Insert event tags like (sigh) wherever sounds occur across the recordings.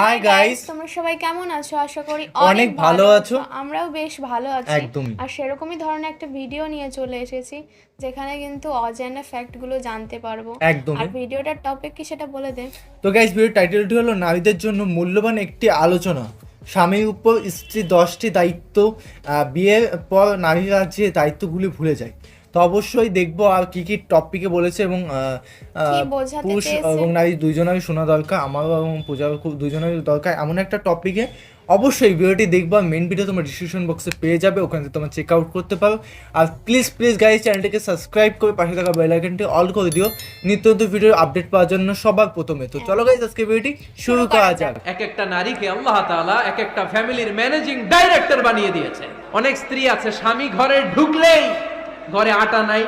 Hi guys তোমরা সবাই কেমন আছো? আশা করি অনেক ভালো আছো। আমরাও বেশ ভালো আছি। একদমই। আর সেরকমই ধরনের একটা ভিডিও নিয়ে চলে এসেছি যেখানে কিন্তু অজানা ফ্যাক্টগুলো জানতে পারব। একদমই। আর ভিডিওটার টপিক কি সেটা বলে দে। তো গাইস ভিডিও টাইটেলটি হলো নারীদের জন্য মূল্যবান একটি আলোচনা। স্বামীর উপর স্ত্রী দশটি দায়িত্ব বিয়ের পর নারীরা যে দায়িত্বগুলি ভুলে যায়। তো অবশ্যই দেখব আর কি কি টপিকে বলেছে এবং পুরুষ এবং নারী দুজনেরই শোনা দরকার আমারও এবং পূজার খুব দুজনেরই দরকার। এমন একটা টপিকে অবশ্যই ভিডিওটি দেখবা মেন ভিডিও তোমার ডিসক্রিপশন বক্সে পেয়ে যাবে ওখান থেকে তোমার চেক আউট করতে পারো। আর প্লিজ প্লিজ গাইজ চ্যানেলটিকে সাবস্ক্রাইব করে পাশে থাকা বেল আইকনটি অল করে দিও। নিত্য নতুন ভিডিওর আপডেট পাওয়ার জন্য সবার প্রথমে। তো চলো গাইজ আজকে ভিডিওটি শুরু করা যাক। এক একটা নারীকে আল্লাহ তাআলা এক একটা ফ্যামিলির ম্যানেজিং ডাইরেক্টর বানিয়ে দিয়েছে। অনেক স্ত্রী আছে স্বামী ঘরে ঢুকলেই ঘরে আটা নাই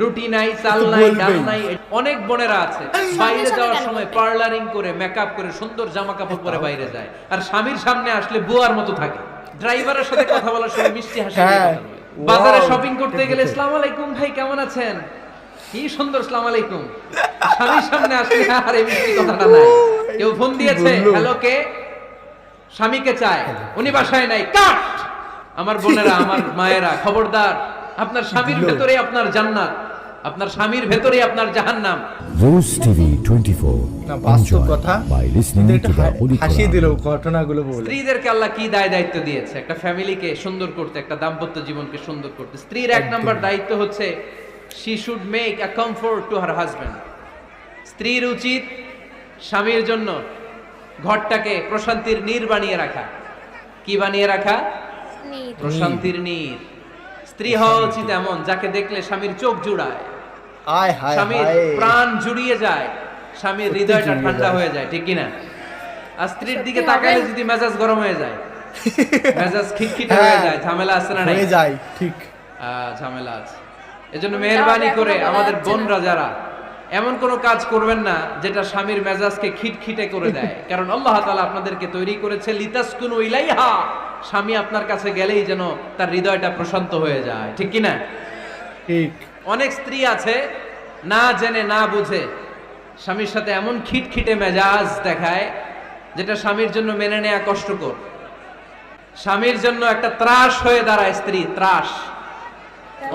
রুটি নাই চাল নাই ডাল নাই অনেক বোনেরা আছে। বাইরে যাওয়ার সময় পার্লারিং করে মেকআপ করে সুন্দর জামা কাপড় পরে বাইরে যায়। আর স্বামীর সামনে আসলে বুয়ার মতো থাকে। ড্রাইভারের সাথে কথা বলার সময় মিষ্টি হাসি দিয়ে হ্যাঁ। বাজারে শপিং করতে গেলে। আসসালামু আলাইকুম ভাই কেমন আছেন? কি সুন্দর সালাম আলাইকুম। স্বামীর সামনে আসলে আর এই মিষ্টি কথাটা নাই। কেউ ফোন দিয়েছে হ্যালো কে? স্বামীকে চায়। উনি বাসায় নাই। কাট! আমার বোনেরা আমার মায়েরা খবরদার। আপনার স্বামীর ভেতরে আপনার জান্নাত আপনার স্বামীর ভেতরে আপনার জাহান্নাম। Rose TV 24. না বাস্তব কথা by listening কিন্তু to একটু the হা- Holy হাসিয়ে Quran. দিল ঘটনাগুলো বলে। স্ত্রীদেরকে আল্লাহ কি দায় দায়িত্ব দিয়েছে? একটা ফ্যামিলিকে সুন্দর করতে একটা দাম্পত্য জীবনকে সুন্দর করতে। স্ত্রীর এক নম্বর দায়িত্ব হচ্ছে she should make a comfort to her husband স্ত্রীর উচিত স্বামীর জন্য ঘরটাকে প্রশান্তির নীর বানিয়ে রাখা। কি বানিয়ে রাখা? প্রশান্তির নীর। স্ত্রী হওয়া উচিত এমন যাকে দেখলে স্বামীর চোখ জুড়ায়। আয় হায় স্বামীর প্রাণ জুড়িয়ে যায় স্বামীর হৃদয়টা ঠান্ডা হয়ে যায় ঠিক কিনা? আর স্ত্রীর দিকে। তাকালে যদি মেজাজ গরম হয়ে যায় (laughs) মেজাজ খিটখিটে হ্যাঁ, হয়ে যায় ঝামেলা আছে না হয়ে যায় ঠিক। ঝামেলা আছে। এজন্য মেহরবানি করে আমাদের বোনরা যারা এমন কোনো কাজ করবেন না যেটা স্বামীর মেজাজকে খিটখিটে করে দেয়। (laughs) কারণ আল্লাহ তাআলা আপনাদেরকে তৈরি করেছে লিতাসকুনু ইলাইহা। স্বামী আপনার কাছে গেলেই যেন তার হৃদয়টা প্রশান্ত হয়ে যায়। ঠিক কিনা? ঠিক। অনেক স্ত্রী আছে না জেনে না বুঝে স্বামীর সাথে এমন খিটখিটে মেজাজ দেখায় যেটা স্বামীর জন্য মেনে নেয়া কষ্টকর। স্বামীর জন্য একটা ত্রাস হয়ে দাঁড়ায় স্ত্রী ত্রাস।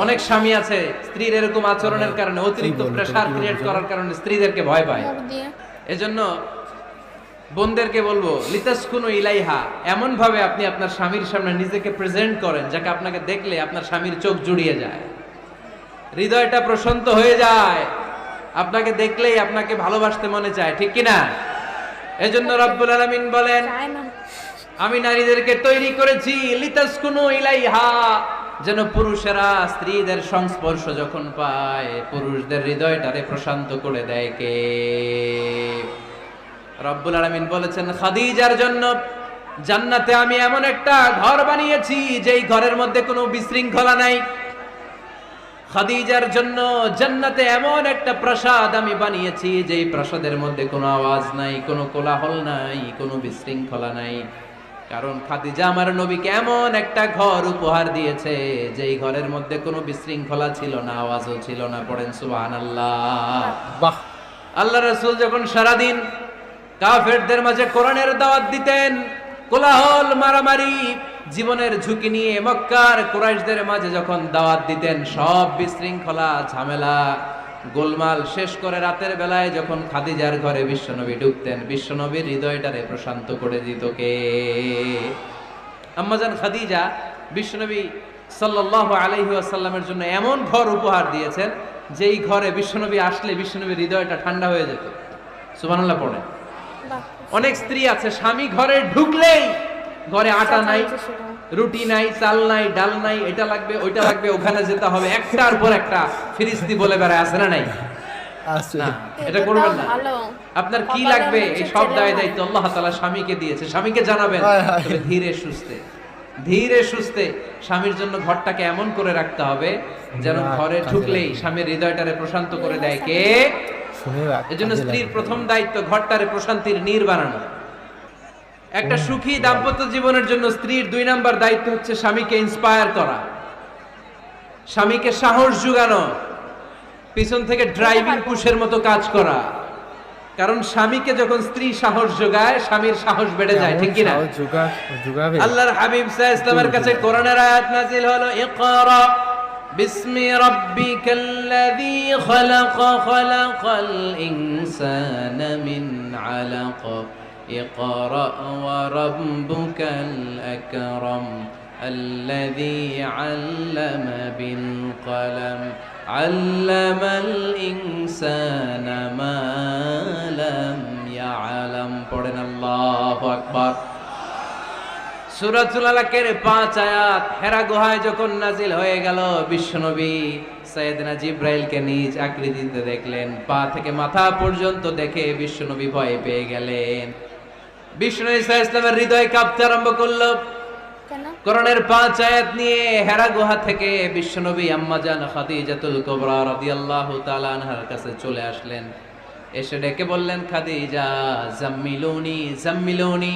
অনেক স্বামী আছে স্ত্রীর এরকম আচরণের কারণে অতিরিক্ত প্রেশার ক্রিয়েট করার কারণে স্ত্রীদেরকে ভয় পায়। এজন্য বোনদেরকে বলব লিতাসকুনু ইলাইহা। এমন ভাবে আপনি আপনার স্বামীর সামনে নিজেকে প্রেজেন্ট করেন যাকে আপনাকে দেখলে আপনার স্বামীর চোখ জুড়িয়ে যায়। হৃদয়টা প্রশান্ত হয়ে যায়। আপনাকে দেখলেই আপনাকে ভালোবাসতে মনে চায় ঠিক কি না এজন্য রব্বুল আলামিন বলেন আমি নারীদেরকে তৈরি করেছি লিতাসকুনু ইলাইহা। যেন পুরুষেরা স্ত্রীদের সংস্পর্শ যখন পায় পুরুষদের হৃদয়টারে প্রশান্ত করে দেয় কে? রব্বুল আলামিন বলেছেন খাদিজার জন্য জান্নাতে আমি এমন একটা ঘর বানিয়েছি যেই ঘরের মধ্যে কোনো বিশৃঙ্খলা নাই। খাদিজার জন্য জান্নাতে এমন একটা প্রাসাদ আমি বানিয়েছি যেই প্রাসাদের মধ্যে কোনো আওয়াজ নাই কোনো কোলাহল নাই কোনো বিশৃঙ্খলা নাই। কারণ খাদিজা আমার নবীকে এমন একটা ঘর উপহার দিয়েছে যেই ঘরের মধ্যে কোনো বিশৃঙ্খলা ছিল না আওয়াজও ছিল না পড়েন সুবহানাল্লাহ। বাহ। আল্লাহ রাসূল যখন সারাদিন কাফেরদের মাঝে কোরআনের দাওয়াত দিতেন। কোলাহল মারামারি জীবনের ঝুঁকি নিয়ে মক্কার কুরাইশদের মাঝে যখন দাওয়াত দিতেন সব বিশৃঙ্খলা ঝামেলা গোলমাল শেষ করে রাতের বেলায় যখন খাদিজার ঘরে বিশ্বনবী ঢুকতেন বিশ্বনবীর হৃদয়টারে প্রশান্ত করে দিত কে? আম্মাজান খাদিজা বিশ্বনবী সাল্লাল্লাহু আলাইহি ওয়াসাল্লামের জন্য এমন ঘর উপহার দিয়েছেন যেই ঘরে বিশ্বনবী আসলে বিশ্বনবীর হৃদয়টা ঠান্ডা হয়ে যেত। সুবহানাল্লাহ পড়ে বাহ, অনেক স্ত্রী আছে স্বামী ঘরে ঢুকলেই ঘরে আটা নাই রুটি নাই চাল নাই ডাল নাই এটা লাগবে ওইটা লাগবে ওখানে যেতে হবে। একটার পর একটা ফিরিস্তি বলে বেড়ায় আছে না নাই? এটা এটা করবেন না। আপনার কি লাগবে? এই সব দায় দায়িত্ব আল্লাহ তাআলা স্বামীকে দিয়েছে। স্বামীকে জানাবেন। তবে ধীরে সুস্থে ধীরে সুস্থে স্বামীর জন্য ঘরটাকে এমন করে রাখতে হবে যেন ঘরে ঢুকলেই স্বামীর হৃদয়টারে প্রশান্ত করে দেয়। কে? এজন্য স্ত্রীর প্রথম দায়িত্ব ঘরটারে প্রশান্তির নীর বানানো। একটা সুখী দাম্পত্য জীবনের জন্য স্ত্রীর দুই নাম্বার দায়িত্ব হচ্ছে স্বামীকে ইন্সপায়ার করা স্বামীকে সাহস জোগানো পিছন থেকে ড্রাইভিং পুশের মতো কাজ করা। কারণ স্বামীকে যখন স্ত্রী সাহস যোগায় স্বামীর সাহস বেড়ে যায় ঠিক কিনা? আল্লাহর হাবিব সাল্লাল্লাহু ইসলামের কাছে কোরআনের আয়াত নাজিল হলো ইকরা باسم ربك الذي خلق خلق الإنسان من علق. اقرأ وربك الأكرم الذي علم بالقلم. علم الإنسان ما لم يعلم. قرن الله أكبر সুরাতুল আলাকের পাঁচ আয়াত হেরা গুহায় যখন নাজিল হয়ে গেল বিশ্বনবী সৈয়দনা জিব্রাইলকে নিজ আকৃতিতে দেখলেন। পা থেকে মাথা পর্যন্ত দেখে বিশ্বনবী ভয় পেয়ে গেলেন। বিষ্ণু ইসা ইসলামের হৃদয় কাঁপতে আরম্ভ করল। করণের পাঁচ আয়াত নিয়ে হেরা গুহা থেকে বিশ্বনবী আম্মাজান খাদিজাতুল কুবরা রাদিয়াল্লাহু তাআলা আনহার কাছে চলে আসলেন। এসে ডেকে বললেন খাদিজা জাম্মিলুনি জাম্মিলুনি।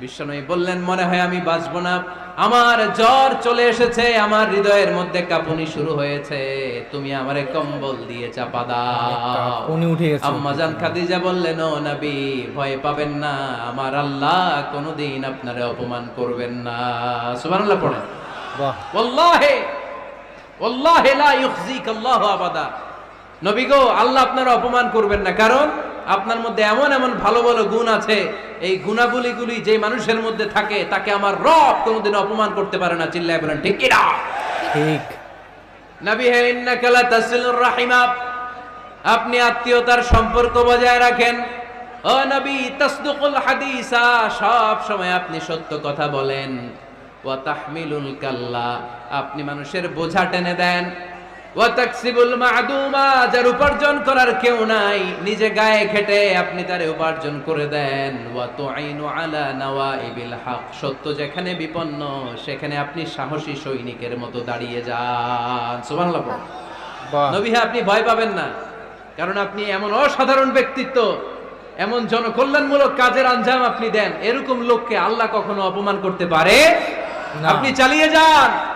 বিশ্বনবী বললেন মনে হয় আমি বাঁচবো না। আমার জ্বর চলে এসেছে আমার হৃদয়ের মধ্যে কাঁপুনি শুরু হয়েছে। তুমি আমারে কম্বল দিয়ে চাপা দাও। উঠে গেছে। আম্মাজান খাদিজা বললেন ও নবী ভয় পাবেন না। আমার আল্লাহ কোনোদিন আপনারে অপমান করবেন না। সুবহানাল্লাহ পড়েন। বাহ। ওয়াল্লাহে ওয়াল্লাহে লা ইউখজিক আল্লাহু আবাদা। নবী গো আল্লাহ আপনার অপমান করবেন না। কারণ আপনার মধ্যে এমন এমন ভালো ভালো গুণ আছে এই গুণাবলীগুলি যে মানুষের মধ্যে থাকে তাকে আমার রব কোনোদিন অপমান করতে পারে না চিল্লায় বলেন ঠিক কিনা? ঠিক। নবী হে ইন্নাকা লা তাসিলুর রাহিমা। আপনি আত্মীয়তার সম্পর্ক বজায় রাখেন। ও নবী তাসদুকুল হাদিসা সব সময় আপনি সত্য কথা বলেন। ওয়া তাহমিলুল কাল্লা আপনি মানুষের বোঝা টেনে দেন। যার উপার্জন করার কেউ নাই। নিজে গায়ে খেটে আপনি তারে উপার্জন করে দেন। হক। সত্য যেখানে বিপন্ন সেখানে আপনি সাহসী সৈনিকের মতো দাঁড়িয়ে যান। সুবহানাল্লাহ পড়ুন। বাহ। নবী হ্যাঁ আপনি ভয় পাবেন না। কারণ আপনি এমন অসাধারণ ব্যক্তিত্ব এমন জনকল্যাণমূলক কাজের আঞ্জাম আপনি দেন। এরকম লোককে আল্লাহ কখনো অপমান করতে পারে? আপনি চালিয়ে যান।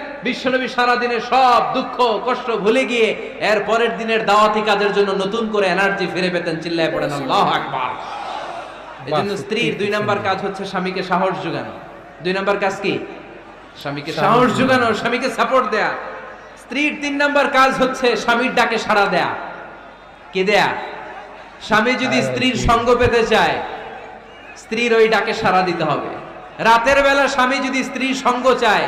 বিশ্বনবী সারাদিনের সব দুঃখ কষ্ট ভুলে গিয়ে এর পরের দিনের দাওয়াতি কাজের জন্য নতুন করে এনার্জি ফিরে পেতেন চিল্লায় পড়েন আল্লাহ আকবার। এই জন্য স্ত্রীর দুই নাম্বার কাজ হচ্ছে স্বামীকে সাহস যোগানো। দুই নাম্বার কাজ কি? স্বামীকে সাহস। যোগানো। স্বামীকে সাপোর্ট দেয়া। স্ত্রীর তিন নাম্বার কাজ হচ্ছে স্বামীর ডাকে সাড়া দেয়া। কে দেয়া? স্বামী যদি হ্যাঁ, স্ত্রীর সঙ্গ পেতে চায় স্ত্রীর ওই ডাকে সাড়া দিতে হবে। রাতের বেলা স্বামী যদি স্ত্রীর সঙ্গ চায়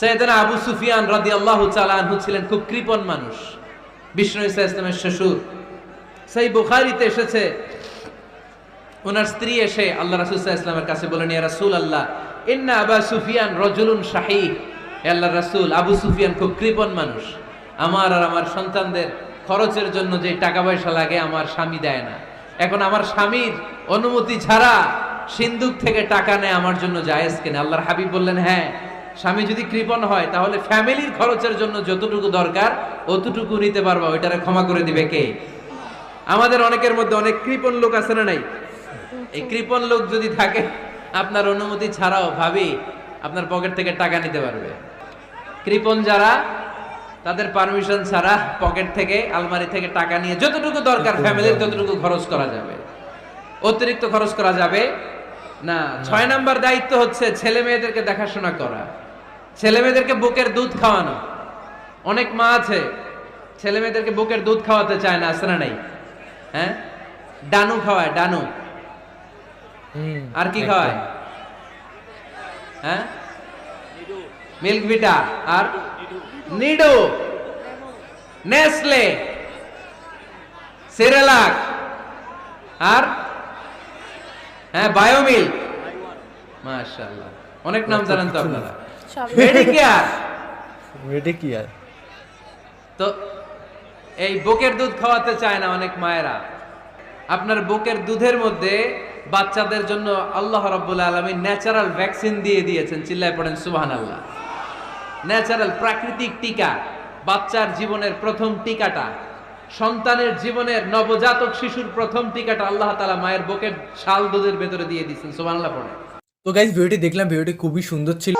সৈয়দনা আবু সুফিয়ান রাদি আল্লাহ আনহু ছিলেন খুব কৃপণ মানুষ। বিষ্ণু ইসা ইসলামের শ্বশুর। সেই বুখারিতে এসেছে, ওনার স্ত্রী এসে আল্লাহ রাসুল ইসলামের কাছে বলেন, ইয়া রাসূল আল্লাহ ইন্না আবা সুফিয়ান রজুলুন শাহী আল্লাহ রাসূল, আবু সুফিয়ান খুব কৃপণ মানুষ। আমার আর আমার সন্তানদের খরচের জন্য যে টাকা পয়সা লাগে, আমার স্বামী দেয় না। এখন আমার স্বামীর অনুমতি ছাড়া সিন্ধুক থেকে টাকা নেয় আমার জন্য জায়েজ কেন? আল্লাহর হাবিব বললেন হ্যাঁ স্বামী যদি কৃপণ হয়, তাহলে ফ্যামিলির খরচের জন্য যতটুকু দরকার, অতটুকু নিতে পারবা। ওইটারে ক্ষমা করে দিবে কে? আমাদের অনেকের মধ্যে অনেক কৃপণ লোক আছে না নাই? এই কৃপণ লোক যদি থাকে, আপনার অনুমতি ছাড়াও ভাবি আপনার পকেট থেকে টাকা নিতে পারবে। কৃপণ যারা, তাদের পারমিশন ছাড়া পকেট থেকে, আলমারি থেকে টাকা নিয়ে যতটুকু দরকার ফ্যামিলির ততটুকু খরচ করা যাবে। অতিরিক্ত খরচ করা যাবে না। ছয় নাম্বার দায়িত্ব হচ্ছে ছেলে মেয়েদেরকে দেখাশোনা করা। ছেলে মেয়েদেরকে বুকের দুধ খাওয়ানো। অনেক মা আছে ছেলে মেয়েদেরকে বুকের দুধ খাওয়াতে চায় না আছে না নাই? হ্যাঁ? ডানু খাওয়ায় ডানু। আর কি খাওয়ায়? হ্যাঁ? Milk vita. আর? নিডো। নেসলে। সেরেলাক। আর? হ্যাঁ বায়োমিল মাশাআল্লাহ। অনেক নাম জানেন তো আপনারা। মেডিকেয়ার আর (laughs) তো এই বুকের দুধ খাওয়াতে চায় না অনেক মায়েরা। আপনার বুকের দুধের মধ্যে বাচ্চাদের জন্য আল্লাহ রাব্বুল আলামিন ন্যাচারাল ভ্যাকসিন দিয়ে দিয়েছেন চিল্লায় পড়েন সুবহানাল্লাহ। ন্যাচারাল প্রাকৃতিক টিকা বাচ্চার জীবনের প্রথম টিকাটা সন্তানের জীবনের নবজাতক শিশুর প্রথম টিকাটা আল্লাহ তাআলা মায়ের বুকের শাল দুধের ভেতরে দিয়ে দিয়েছেন সুবহানাল্লাহ পড়ে তো গাইজ ভিডিওটি দেখলাম ভিডিওটি খুবই সুন্দর ছিল।